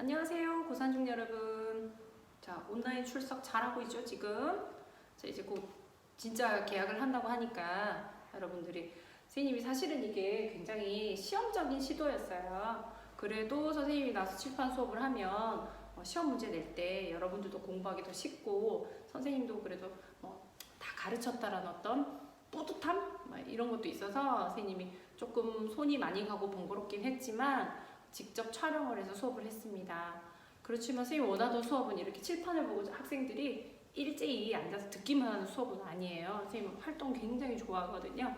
안녕하세요 고산중 여러분. 자 온라인 출석 잘하고 있죠 지금? 자 이제 곧 진짜 계약을 한다고 하니까 여러분들이. 선생님이 사실은 이게 굉장히 시험적인 시도였어요. 그래도 선생님이 나서 칠판 수업을 하면 어, 시험 문제 낼 때 여러분들도 공부하기 더 쉽고 선생님도 그래도 어, 뭐다 가르쳤다라는 어떤 뿌듯함? 이런 것도 있어서 선생님이 조금 손이 많이 가고 번거롭긴 했지만 직접 촬영을 해서 수업을 했습니다. 그렇지만 선생님 원하던 수업은 이렇게 칠판을 보고 학생들이 일제히 앉아서 듣기만 하는 수업은 아니에요. 선생님 활동 굉장히 좋아하거든요.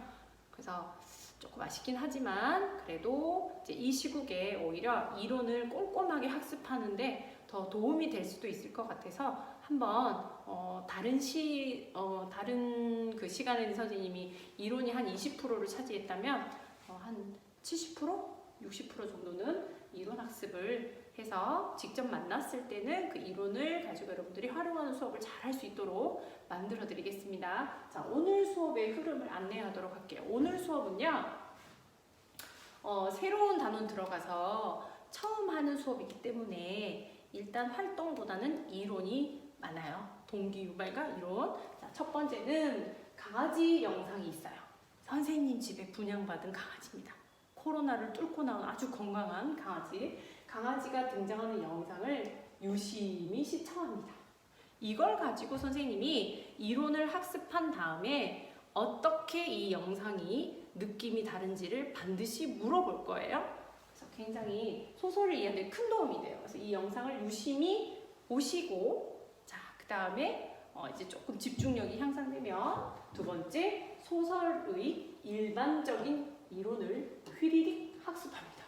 그래서 조금 아쉽긴 하지만 그래도 이 시국에 오히려 이론을 꼼꼼하게 학습하는데 더 도움이 될 수도 있을 것 같아서 한번 어, 다른 시 어, 다른 그 시간에 선생님이 이론이 한 20%를 차지했다면 어, 한 70%, 60% 정도는 이론 학습을 해서 직접 만났을 때는 그 이론을 가지고 여러분들이 활용하는 수업을 잘 할 수 있도록 만들어 드리겠습니다. 자, 오늘 수업의 흐름을 안내하도록 할게요. 오늘 수업은요, 어, 새로운 단원 들어가서 처음 하는 수업이기 때문에 일단 활동보다는 이론이 많아요. 동기 유발과 이론. 자, 첫 번째는 강아지 영상이 있어요. 선생님 집에 분양받은 강아지입니다. 코로나를 뚫고 나온 아주 건강한 강아지. 강아지가 등장하는 영상을 유심히 시청합니다. 이걸 가지고 선생님이 이론을 학습한 다음에 어떻게 이 영상이 느낌이 다른지를 반드시 물어볼 거예요. 그래서 굉장히 소설을 이해하는 데 큰 도움이 돼요. 그래서 이 영상을 유심히 보시고 자, 그 다음에 어, 이제 조금 집중력이 향상되면 두 번째 소설의 일반적인 이론을 휘리릭 학습합니다.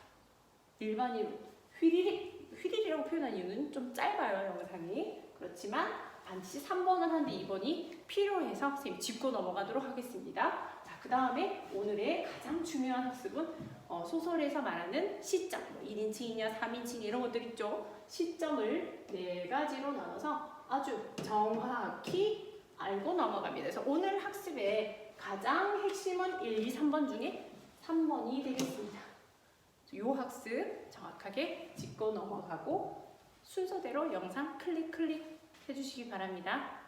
일반 이론 휘리릭 휘리릭이라고 표현한 이유는 좀 짧아요 영상이 그렇지만 반드시 3번을 하는데 2번이 필요해서 선생님 짚고 넘어가도록 하겠습니다. 자, 그 다음에 오늘의 가장 중요한 학습은 어, 소설에서 말하는 시점, 뭐 1인칭이냐 3인칭 이런 것들 있죠. 시점을 네 가지로 나눠서 아주 정확히 알고 넘어갑니다. 그래서 오늘 학습의 가장 핵심은 1, 2, 3번 중에 3번이 되겠습니다. 이 학습 정확하게 짚고 넘어가고 순서대로 영상 클릭 클릭 해주시기 바랍니다.